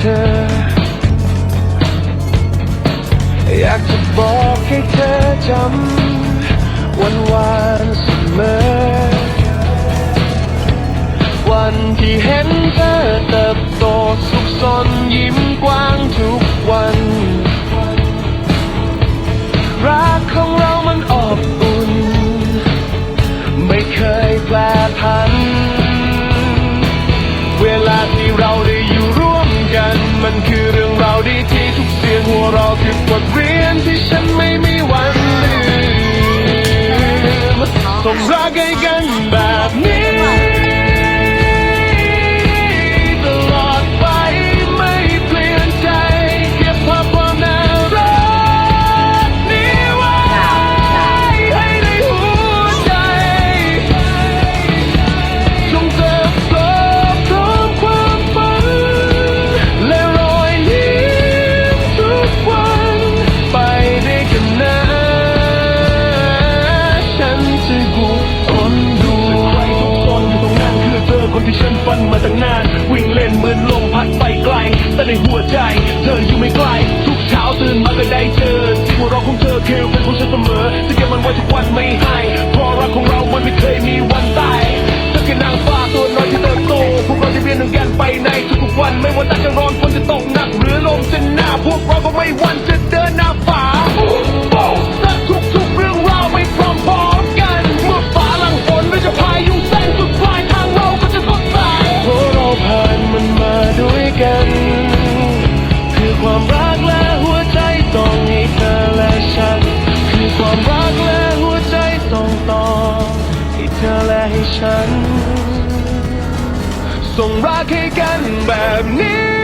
ธอ อยากจะบอกให้เธอจำ por alguien conmigo. ในหัวใจ เธออยู่ไม่ไกล ทุกเช้าตื่นมาก็ได้เจอที่หัวเราของเธอคือเป็นของฉันเสมอจะเก็บมันไว้ทุกวันไม่ให้ ให้ฉัน ส่งรักให้กันแบบนี้